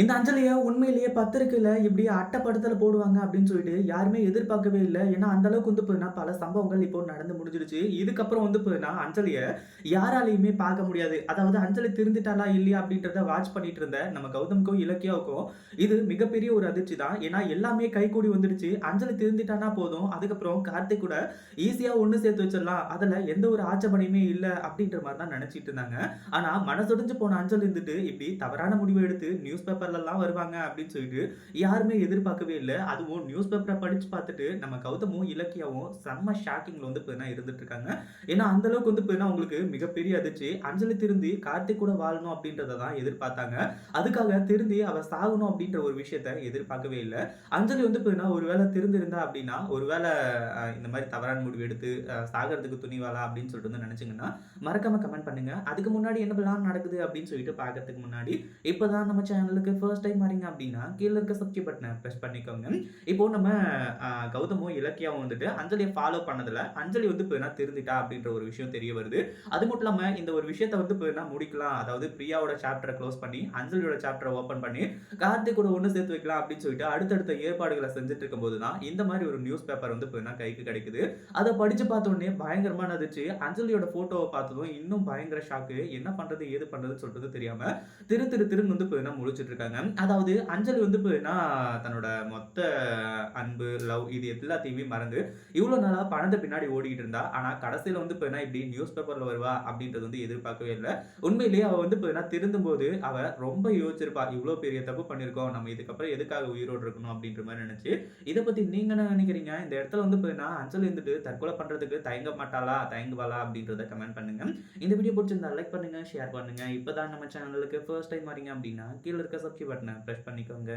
இந்த அஞ்சலியை உண்மையிலேயே பத்திரிக்கையில் இப்படி அட்டைப்படத்துல போடுவாங்க அப்படின்னு சொல்லிட்டு யாருமே எதிர்பார்க்கவே இல்லை ஏன்னா, அந்த அளவுக்கு வந்து பார்த்தீங்கன்னா, பல சம்பவங்கள் இப்போ நடந்து முடிஞ்சிருச்சு. இதுக்கப்புறம் வந்து போதுன்னா அஞ்சலியை யாராலையுமே பார்க்க முடியாது. அதாவது அஞ்சலி திருந்திட்டாளா இல்லையா அப்படின்றத வாட்ச் பண்ணிட்டு இருந்த நம்ம கௌதம்க்கும், இலக்கியாவுக்கும் இது மிகப்பெரிய ஒரு அதிர்ச்சி தான். ஏன்னா, எல்லாமே கைகூடி வந்துடுச்சு. அஞ்சலி திருந்திட்டான்னா போதும். அதுக்கப்புறம் கார்த்திக் கூட ஈஸியாக ஒன்று சேர்த்து வச்சிடலாம். அதில் எந்த ஒரு ஆட்சேபனையுமே இல்லை அப்படின்ற மாதிரி தான் நினச்சிட்டு இருந்தாங்க. ஆனால் மனசொடிஞ்சு போன அஞ்சல் இருந்துட்டு இப்படி தவறான முடிவு எடுத்து நியூஸ் பேப்பர்லலாம் வருவாங்க அப்படின்னு சொல்லிட்டு யாருமே எதிர்பார்க்கவே இல்லை அதுவும் நியூஸ் பேப்பரை படித்து பார்த்துட்டு நம்ம கௌதமும், இலக்கியாவும் செம்ம ஷாக்கிங்கில் வந்து பார்த்தீங்கன்னா இருந்துட்டு இருக்காங்க. ஏன்னா, அந்த அளவுக்கு வந்து பார்த்தீங்கன்னா உங்களுக்கு மிகப்பெரிய அதிர்ச்சி. அஞ்சலி திருந்தி கார்த்திக் கூட வாழணும் அப்படின்றத தான் எதிர்பார்த்தாங்க. அதுக்காக திருந்தி அவள் சாகணும் அப்படின்ற ஒரு விஷயத்த எதிர்பார்க்கவே இல்லை அஞ்சலி வந்து பார்த்தீங்கன்னா ஒருவேளை திருந்திருந்தா அப்படின்னா, ஒருவேளை இந்த மாதிரி தவறான முடிவு எடுத்து சாகிறதுக்கு துணிவாளா அப்படின்னு சொல்லிட்டு வந்து நினச்சிங்கன்னா மறக்காம கமெண்ட் பண்ணுங்க. அதுக்கு முன்னாடி என்னவெல்லாம் நடக்குது அப்படின்னு சொல்லிட்டு பார்க்கறதுக்கு முன்னாடி, இப்பதான் நம்ம சேனலுக்கு ஃபர்ஸ்ட் டைம் வரீங்க அப்படின்னா, கீழ இருக்க சப்ஸ்கிரைப் பட்டனை ப்ரெஸ் பண்ணிக்கோங்க. இப்போ நம்ம கௌதமும், இலக்கியாவும் வந்துட்டு அஞ்சலியை ஃபாலோ பண்ணதில் அஞ்சலி வந்து பார்த்தீங்கன்னா திருந்திட்டா அப்படின்ற ஒரு விஷயம் தெரிய வருது. அது மட்டும் இல்லாமல் இந்த ஒரு விஷயத்த வந்து பார்த்தீங்கன்னா முடிக்கலாம். அதாவது பிரியாவோட சாப்டரை க்ளோஸ் பண்ணி, அஞ்சலியோட சாப்டரை ஓப்பன் பண்ணி, கார்த்திக் கூட ஒன்று சேர்த்து வைக்கலாம் அப்படின்னு சொல்லிட்டு அடுத்தடுத்த ஏற்பாடுகளை செஞ்சுட்டு இருக்கும்போது தான், இந்த மாதிரி ஒரு நியூஸ் பேப்பர் வந்து பார்த்தீங்கன்னா கைக்கு கிடைக்குது. அதை படித்து பார்த்த உடனே பயங்கரமான அஞ்சலியோட ஃபோட்டோவை பார்த்ததும் இன்னும் பயங்கர ஷாக்கு. என்ன பண்ணுறது ஏது பண்ணுறதுன்னு சொல்றது தெரியாமல் திரு திரு திருன்னு வந்து பார்த்தீங்கன்னா முழிச்சுட்டு இருக்காங்க. அதாவது அஞ்சலி வந்து பார்த்தீங்கன்னா தன்னோட மொத்த அன்பு, லவ் இது எல்லாத்தையுமே மறந்து இவ்வளோ நாளா பணத்தை பின்னாடி ஓடிக்கிட்டு இருந்தா. ஆனா, கடைசியில வந்து பார்த்தீங்கன்னா இப்படி நியூஸ் பேப்பர்ல வருவா அப்படின்றது வந்து எதிர்பார்க்கவே இல்லை உண்மையிலேயே அவள் வந்து பார்த்தீங்கன்னா திருந்தும்போது அவள் ரொம்ப யோசிச்சிருப்பா. இவ்வளோ பெரிய தப்பு பண்ணியிருக்கோம். நம்ம இதுக்கப்புறம் எதுக்காக உயிரோடு இருக்கணும் அப்படின்ற மாதிரி நினச்சி இதை பத்தி நீங்க என்ன நினைக்கிறீங்க? இந்த இடத்துல வந்து பார்த்தீங்கன்னா அஞ்சலி இருந்துட்டு தற்கொலை பண்ணுறதுக்கு தயங்க மாட்டாளா? தயங்குவாளா? அப்படின்றத கமெண்ட் பண்ணுங்க. இந்த வீடியோ பிடிச்சிருந்தா லைக் பண்ணுங்க, ஷேர் பண்ணுங்க. இப்போதான் நம்ம சேனலுக்கு ஃபர்ஸ்ட் டைம் வரீங்க அப்படின்னா, கீழே இருக்க சப்ஸ்கிரைப் பட்டன பிரஸ் பண்ணிக்கோங்க.